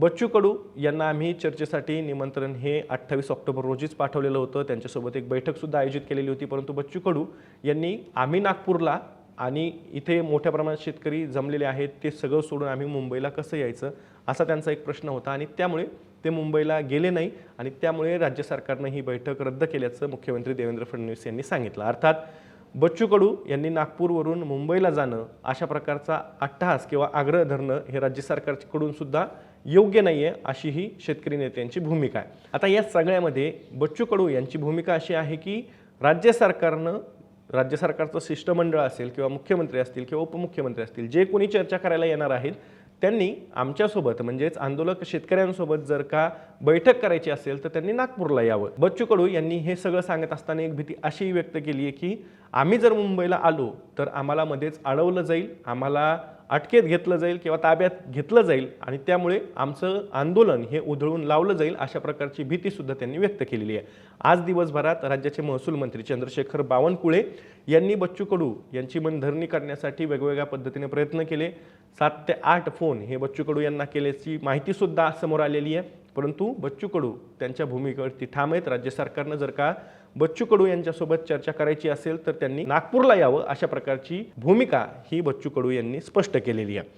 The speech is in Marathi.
बच्चू कडू यांना आम्ही चर्चेसाठी निमंत्रण हे अठ्ठावीस ऑक्टोबर रोजीच पाठवलेलं होतं. त्यांच्यासोबत एक बैठकसुद्धा आयोजित केलेली होती. परंतु बच्चू कडू यांनी आम्ही नागपूरला आणि इथे मोठ्या प्रमाणात शेतकरी जमलेले आहेत ते सगळं सोडून आम्ही मुंबईला कसं यायचं असा त्यांचा एक प्रश्न होता आणि त्यामुळे ते मुंबईला गेले नाही आणि त्यामुळे राज्य सरकारनं ही बैठक रद्द केल्याचं मुख्यमंत्री देवेंद्र फडणवीस यांनी सांगितलं. अर्थात बच्चू कडू यांनी नागपूरवरून मुंबईला जाणं अशा प्रकारचा अट्टहास किंवा आग्रह धरणं हे राज्य सरकारकडून सुद्धा योग्य नाही आहे अशी ही शेतकरी नेत्यांची भूमिका आहे. आता या सगळ्यामध्ये बच्चू कडू यांची भूमिका अशी आहे की राज्य सरकारनं राज्य सरकारचं शिष्टमंडळ असेल किंवा मुख्यमंत्री असतील किंवा उपमुख्यमंत्री असतील जे कोणी चर्चा करायला येणार आहेत त्यांनी आमच्यासोबत म्हणजेच आंदोलक शेतकऱ्यांसोबत जर का बैठक करायची असेल तर त्यांनी नागपूरला यावं. बच्चू कडू यांनी हे सगळं सांगत असताना एक भीती अशी व्यक्त केली आहे की आम्ही जर मुंबईला आलो तर आम्हाला मध्येच अडवलं जाईल आम्हाला अटकेत घेतलं जाईल किंवा ताब्यात घेतलं जाईल आणि त्यामुळे आमचं आंदोलन हे उधळून लावलं जाईल अशा प्रकारची भीतीसुद्धा त्यांनी व्यक्त केलेली आहे. आज दिवसभरात राज्याचे महसूल मंत्री चंद्रशेखर बावनकुळे यांनी बच्चू कडू यांची मनधरणी करण्यासाठी वेगवेगळ्या पद्धतीने प्रयत्न केले. सात ते आठ फोन हे बच्चू कडू यांना केल्याची माहितीसुद्धा समोर आलेली आहे. परंतु बच्चू कडू त्यांच्या भूमिकेवरती ठाम आहेत. राज्य सरकारनं जर का बच्चू कडू यांच्यासोबत चर्चा करायची असेल तर त्यांनी नागपूरला यावं अशा प्रकारची भूमिका ही बच्चू कडू यांनी स्पष्ट केलेली आहे.